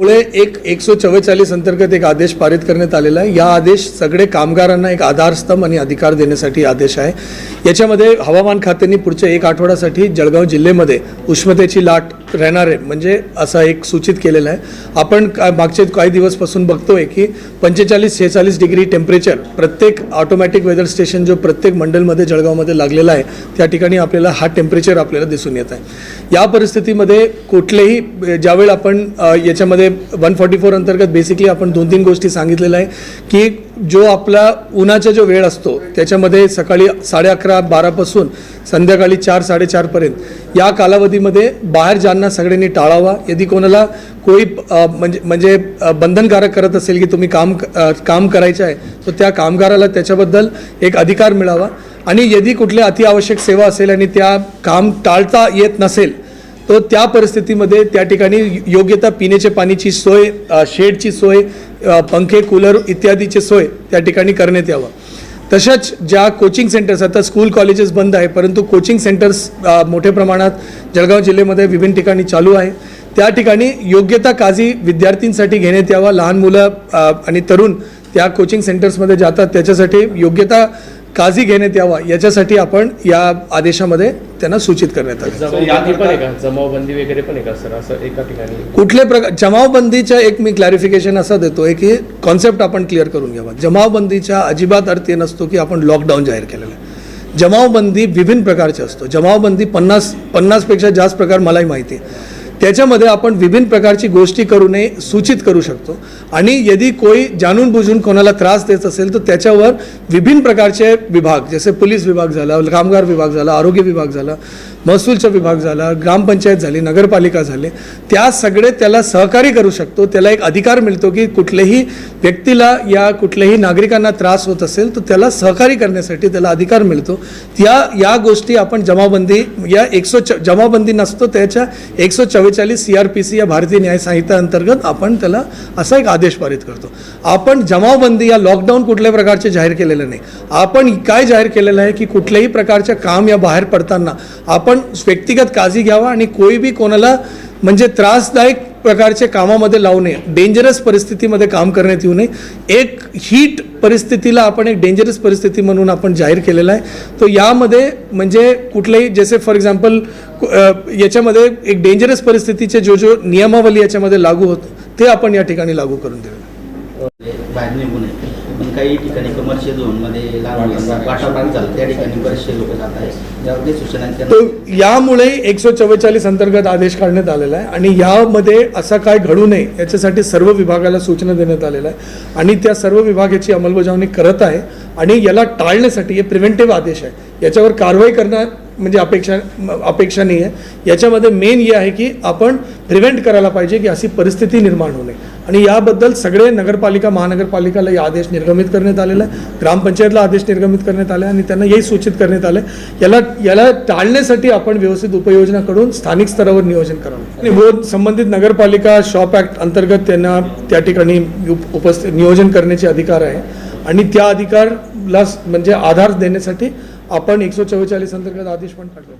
मुळे एक एकशे चव्वेचाळीस अंतर्गत एक आदेश पारित करण्यात आलेला आहे. या आदेश सगळे कामगारांना एक आधारस्तंभ आणि अधिकार देण्यासाठी आदेश आहे. याच्यामध्ये हवामान खात्याने पुढच्या एक आठवड्यासाठी जळगाव जिल्ह्यामध्ये उष्णतेची लाट राहणार आहे म्हणजे असा एक सूचित केलेला आहे. आपण का मागचे काही दिवसपासून बघतोय की पंचेचाळीस शेहेचाळीस डिग्री टेम्परेचर प्रत्येक ऑटोमॅटिक वेदर स्टेशन जो प्रत्येक मंडलमध्ये जळगावमध्ये लागलेला आहे त्या ठिकाणी आपल्याला हा टेम्परेचर आपल्याला दिसून येत आहे. या परिस्थितीमध्ये कुठलेही ज्यावेळी आपण याच्यामध्ये वन फॉर्टी फोर अंतर्गत बेसिकली आपण दोन तीन गोष्टी सांगितलेल्या आहे की जो आपला उन्हाचा जो वेळ असतो त्याच्यामध्ये सकाळी साडे अकरा बारापासून संध्याकाळी चार साडेचारपर्यंत या कालावधीमध्ये बाहेर जाणं सगळ्यांनी टाळावा. यदि कोणाला कोई म्हणजे म्हणजे बंधनकारक करत असेल की तुम्ही काम काम करायचं आहे तर त्या कामगाराला त्याच्याबद्दल एक अधिकार मिळावा. आणि यदि कुठल्या अतिआवश्यक सेवा असेल आणि त्या काम टाळता येत नसेल तर त्या परिस्थितीमध्ये त्या ठिकाणी योग्यता पिण्याच्या पाण्याची सोय शेडची सोय पंखे कूलर इत्यादीची सोय त्या ठिकाणी करण्यात यावं. तशाच ज्या कोचिंग सेंटर्स आता स्कूल कॉलेजेस बंद आहे परंतु कोचिंग सेंटर्स मोठ्या प्रमाणात जळगाव जिल्ह्यामध्ये विभिन्न ठिकाणी चालू आहे. त्या ठिकाणी योग्यता काळजी विद्यार्थ्यांसाठी घेण्यात यावा. लहान मुलं आणि तरुण त्या कोचिंग सेंटर्समध्ये जातात. त्याच्यासाठी योग्यता काळजी घेण्यात यावा. याच्यासाठी आपण या आदेशामध्ये त्यांना सूचित करण्यात आलं. जमावबंदी आहे वगैरे पण आहे का सर? असं एका ठिकाणी? कुठल्या प्रकार जमावबंदीच्या एक मी क्लॅरिफिकेशन असं देतोय की कॉन्सेप्ट आपण क्लिअर करून घ्यावा जमावबंदीच्या अजिबात अर्थ हे नसतो की आपण लॉकडाऊन जाहीर केलेलं आहे. जमावबंदी विभिन्न प्रकारचे असतो. जमावबंदी पन्नास पन्नासपेक्षा जास्त प्रकार मलाही माहिती आहे. त्याच्यामध्ये आपण विभिन्न प्रकारची गोष्टी करू नये सूचित करू शकतो. आणि यदि कोई जाणून बुजून कोणाला त्रास देत असेल तर त्याच्यावर विभिन्न प्रकारचे विभाग जसे पोलीस विभाग झाला कामगार विभाग झाला आरोग्य विभाग झाला महसूलचा विभाग झाला ग्रामपंचायत झाली नगरपालिका झाले त्या सगळे त्याला सहकारी करू शकतो. त्याला एक अधिकार मिळतो की कुठल्याही व्यक्तीला या कुठल्याही नागरिकांना त्रास होत असेल तर त्याला सहकारी करण्यासाठी त्याला अधिकार मिळतो. त्या या गोष्टी आपण जमाबंदी या एकशे च जमाबंदी नसतो त्याच्या एकशे चव्वेचाळीस सी आर पी सी या भारतीय न्याय संहिता अंतर्गत आपण त्याला असा एक आदेश पारित करतो. आपण जमावबंदी या लॉकडाऊन कुठल्या प्रकारचे जाहीर केलेलं नाही. आपण काय जाहीर केलेलं आहे की कुठल्याही प्रकारच्या काम या बाहेर पडताना आपण व्यक्तिगत काळजी घ्यावा आणि कोई बी कोणाला म्हणजे त्रासदायक प्रकारचे कामामध्ये लावू नये. डेंजरस परिस्थितीमध्ये काम करण्यात येऊ नये. एक हीट परिस्थितीला आपण एक डेंजरस परिस्थिती म्हणून आपण जाहीर केलेला आहे. तो यामध्ये म्हणजे कुठलेही जसे फॉर एक्झाम्पल याच्यामध्ये एक डेंजरस परिस्थितीचे जो जो नियमावली याच्यामध्ये लागू होतो ते आपण या ठिकाणी लागू करून देऊ. काही ठिकाणी कमर्शियल झोनमध्ये लहान मुलांना वाटापाणी झालं. त्या ठिकाणी बरेचसे लोक जात आहेत. सूचना यामुळे एकशे चव्वेचाळीस अंतर्गत आदेश काढण्यात आलेला आहे आणि यामध्ये असं काय घडू नये याच्यासाठी सर्व विभागाला सूचना देण्यात आलेल्या आहे आणि त्या सर्व विभाग याची अंमलबजावणी करत आहे आणि याला टाळण्यासाठी हे प्रिव्हेंटिव्ह आदेश आहे. याच्यावर कारवाई करणं म्हणजे अपेक्षा अपेक्षा नाही आहे याच्यामध्ये मेन हे आहे की आपण प्रिव्हेंट करायला पाहिजे की अशी परिस्थिती निर्माण होऊ नये. आणि याबद्दल सगळे नगरपालिका महानगरपालिकाला या आदेश निर्गमित करण्यात आलेला आहे ग्रामपंचायतला आदेश निर्गमित करण्यात आले आणि त्यांना हेही सूचित करण्यात आलं याला याला टाळण्यासाठी आपण व्यवस्थित उपाययोजना करून स्थानिक स्तरावर नियोजन करावं. आणि व संबंधित नगरपालिका शॉप ॲक्ट अंतर्गत त्यांना त्या ठिकाणी उप- उपस्थित नियोजन करण्याचे अधिकार आहे. आणि त्या अधिकारला म्हणजे आधार देण्यासाठी आपण एकशे चव्वेचाळीस अंतर्गत आदेश पण काढलो